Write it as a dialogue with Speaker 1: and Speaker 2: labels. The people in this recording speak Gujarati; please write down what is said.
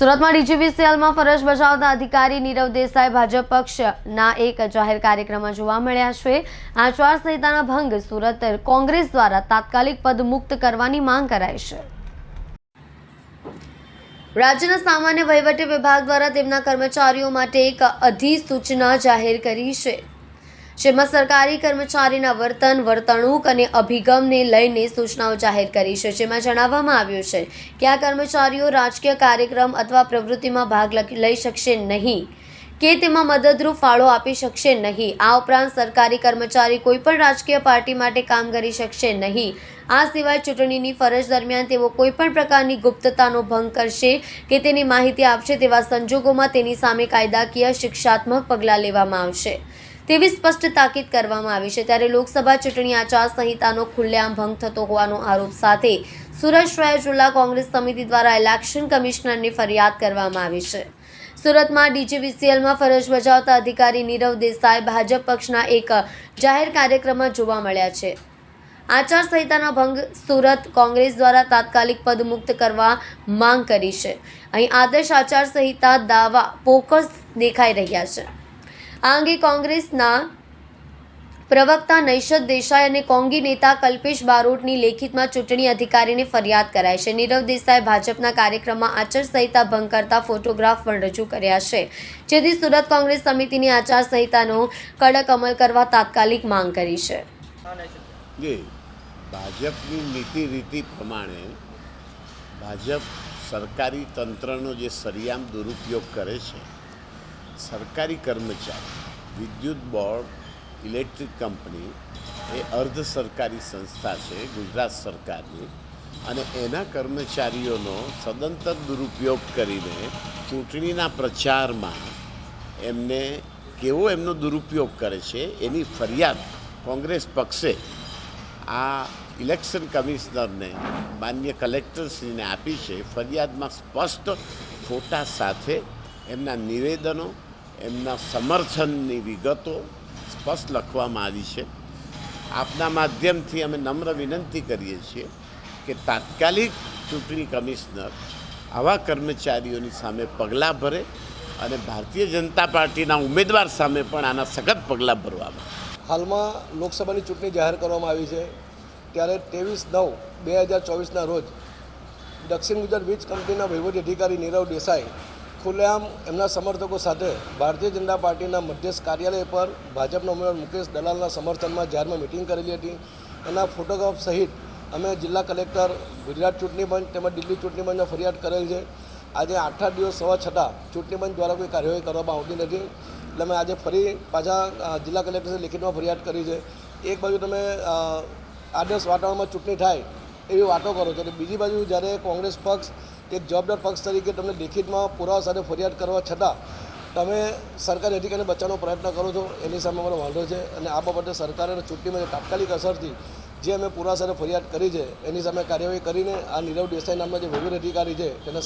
Speaker 1: સુરતમાં ડીજીવીસીએલમાં ફરજ બજાવતા અધિકારી નીરવ દેસાઈ ભાજપ પક્ષના એક જાહેર કાર્યક્રમમાં જોવા મળ્યા છે. આચારસંહિતાના ભંગ સુરત કોંગ્રેસ દ્વારા તાત્કાલિક પદ મુક્ત કરવાની માંગ કરાઈ છે. રાજ્યના સામાન્ય વહીવટી વિભાગ દ્વારા તેમના કર્મચારીઓ માટે એક અધિસૂચના જાહેર કરી છે. જેમાં સરકારી કર્મચારીના વર્તન, વર્તણૂક અને અભિગમને લઈને સૂચનાઓ જાહેર કરી છે, જેમાં જણાવવામાં આવ્યું છે કે આ કર્મચારીઓ રાજકીય કાર્યક્રમ અથવા પ્રવૃત્તિમાં ભાગ લઈ શકશે નહીં કે તેમાં મદદરૂપ ફાળો આપી શકશે નહીં. આ ઉપરાંત સરકારી કર્મચારી કોઈપણ રાજકીય પાર્ટી માટે કામ કરી શકશે નહીં. આ સિવાય ચૂંટણીની ફરજ દરમિયાન તેઓ કોઈપણ પ્રકારની ગુપ્તતાનો ભંગ કરશે કે તેની માહિતી આપશે તેવા સંજોગોમાં તેની સામે કાયદાકીય, શિક્ષાત્મક પગલાં લેવામાં આવશે. તેવી સ્પષ્ટ તાકીદ કરવામાં આવી છે. ત્યારે લોકસભા ચૂંટણી આચારસંહિતાનો ખુલ્લેઆમ ભંગ થતો હોવાનો આરોપ સાથે સુરત જિલ્લા કોંગ્રેસ સમિતિ દ્વારા ઇલેક્શન કમિશનરની ફરિયાદ કરવામાં આવી છે. સુરતમાં ડીજીવીસીએલમાં ફરજ બજાવતા અધિકારી નીરવ દેસાઈ ભાજપ પક્ષના એક જાહેર કાર્યક્રમમાં જોવા મળ્યા છે. આચારસંહિતાના ભંગ સુરત કોંગ્રેસ દ્વારા તાત્કાલિક પદ મુક્ત કરવા માંગ કરી છે. અહીં આદર્શ આચારસંહિતા દાવા પોકસ દેખાઈ રહ્યા છે. આ અંગે કોંગ્રેસના પ્રવક્તા નૈષદ દેસાઈ અને કોંગી નેતા કલ્પેશ બારોટની લેખિતમાં ચૂંટણી અધિકારીને ફરિયાદ કરાઈ છે. નીરવ દેસાઈ ભાજપના કાર્યક્રમમાં આચારસંહિતા ભંગ કરતા ફોટોગ્રાફ પણ રજૂ કર્યા છે. જેથી સુરત કોંગ્રેસ સમિતિની આચારસંહિતાનો કડક અમલ કરવા તાત્કાલિક માંગ કરી છે.
Speaker 2: ભાજપની નીતિ રીતિ પ્રમાણે ભાજપ સરકારી તંત્રનો જે સરિયામ દુરુપયોગ કરે છે સરકારી કર્મચારી, વિદ્યુત બોર્ડ, ઇલેક્ટ્રિક કંપની એ અર્ધ સરકારી સંસ્થા છે, ગુજરાત સરકારની. અને એના કર્મચારીઓનો સદંતર દુરુપયોગ કરીને ચૂંટણીના પ્રચારમાં એમને કેવો એમનો દુરુપયોગ કરે છે, એની ફરિયાદ કોંગ્રેસ પક્ષે આ ઇલેક્શન કમિશનરને, માન્ય કલેક્ટરશ્રીને આપી છે. ફરિયાદમાં સ્પષ્ટ ફોટા સાથે એમના નિવેદનો એમના સમર્થનની વિગતો સ્પષ્ટ લખવામાં આવી છે. આપના માધ્યમથી અમે નમ્ર વિનંતી કરીએ છીએ કે તાત્કાલિક ચૂંટણી કમિશનર આવા કર્મચારીઓની સામે પગલાં ભરે અને ભારતીય જનતા પાર્ટીના ઉમેદવાર સામે પણ આના સખત પગલાં ભરવામાં
Speaker 3: હાલમાં લોકસભાની ચૂંટણી જાહેર કરવામાં આવી છે. ત્યારે ત્રેવીસ નવ બે હજાર ચોવીસના રોજ દક્ષિણ ગુજરાત વીજ કંપનીના વહીવટી અધિકારી નીરવ દેસાઈ ખુલ્લેઆમ એમના સમર્થકો સાથે ભારતીય જનતા પાર્ટીના મધ્યસ્થ કાર્યાલય પર ભાજપના ઉમેદવાર મુકેશ દલાલના સમર્થનમાં જાહેરમાં મિટિંગ કરેલી હતી. એના ફોટોગ્રાફ સહિત અમે જિલ્લા કલેક્ટર ગુજરાત ચૂંટણી પંચ તેમજ દિલ્હી ચૂંટણી પંચને ફરિયાદ કરેલ છે. આજે આઠ આઠ દિવસ સવા છતાં ચૂંટણી પંચ દ્વારા કોઈ કાર્યવાહી કરવામાં આવતી નથી. એટલે અમે આજે ફરી પાછા જિલ્લા કલેક્ટરને લિખિતમાં ફરિયાદ કરી છે. એક બાજુ તમે આદર્શ વાતાવરણમાં ચૂંટણી થાય એવી વાતો કરો છો. બીજી બાજુ જ્યારે કોંગ્રેસ પક્ષ એક જવાબદાર પક્ષ તરીકે તમને લેખિતમાં પુરાવા સાથે ફરિયાદ કરવા છતાં તમે સરકારી અધિકારીને બચાવવાનો પ્રયત્ન કરો છો, એની સામે અમારો વાંધો છે અને આ બાબતે સરકારે ચૂંટણીમાં તાત્કાલિક અસરથી જે અમે પુરાવા સાથે ફરિયાદ કરી છે, એની સામે કાર્યવાહી કરીને આ નીરવ દેસાઈ નામના જે વહીવટી અધિકારી છે, તેને